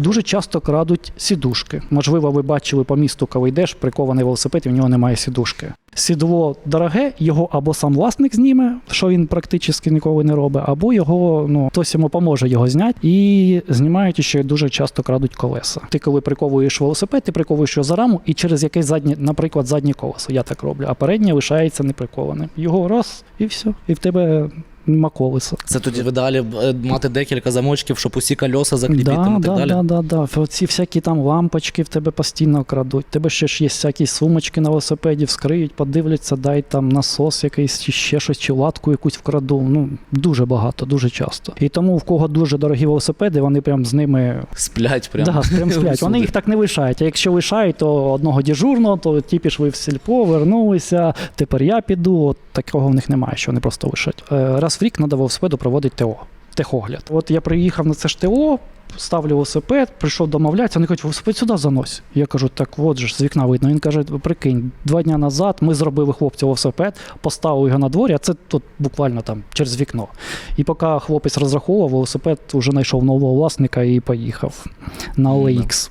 Дуже часто крадуть сідушки. Можливо, ви бачили по місту, коли йдеш, прикований велосипед, і в нього немає сідушки. Сідло дороге, його або сам власник зніме, що він практично ніколи не робить, або його ну хтось йому поможе його зняти. І знімають ще дуже часто крадуть колеса. Ти коли приковуєш велосипед, ти приковуєш його за раму, і через якесь заднє, наприклад, заднє колесо. Я так роблю, а переднє лишається неприкованим. Його раз і все, і в тебе нема колеса. Це тоді в ідеалі е, мати декілька замочків, щоб усі кольоса закріпити Да, і так да, далі. да, да, да. Оці всякі там лампочки в тебе постійно крадуть. В Тебе ще ж є всякі сумочки на велосипеді, вскриють, подивляться, дай там насос якийсь, чи ще щось, чи латку якусь вкраду. Ну, дуже багато, дуже часто. І тому в кого дуже дорогі велосипеди, вони прям з ними Сплять прямо. да, прям сплять. Вони їх так не лишають. А якщо лишають, то одного дежурного, то ті пішли в сільпо, вернулися. Тепер я піду. От такого в них немає, що вони просто лишать. Раз в рік треба велосипеду проводити ТО. Техогляд. От я приїхав на це ж ТО, ставлю велосипед, прийшов домовлятися, вони кажуть, велосипед сюди занось. Я кажу, так от же ж з вікна видно. Він каже, прикинь, два дні назад ми зробили хлопцю велосипед, поставили його на дворі, а це тут буквально там через вікно. І поки хлопець розраховував, велосипед вже знайшов нового власника і поїхав на. OLX.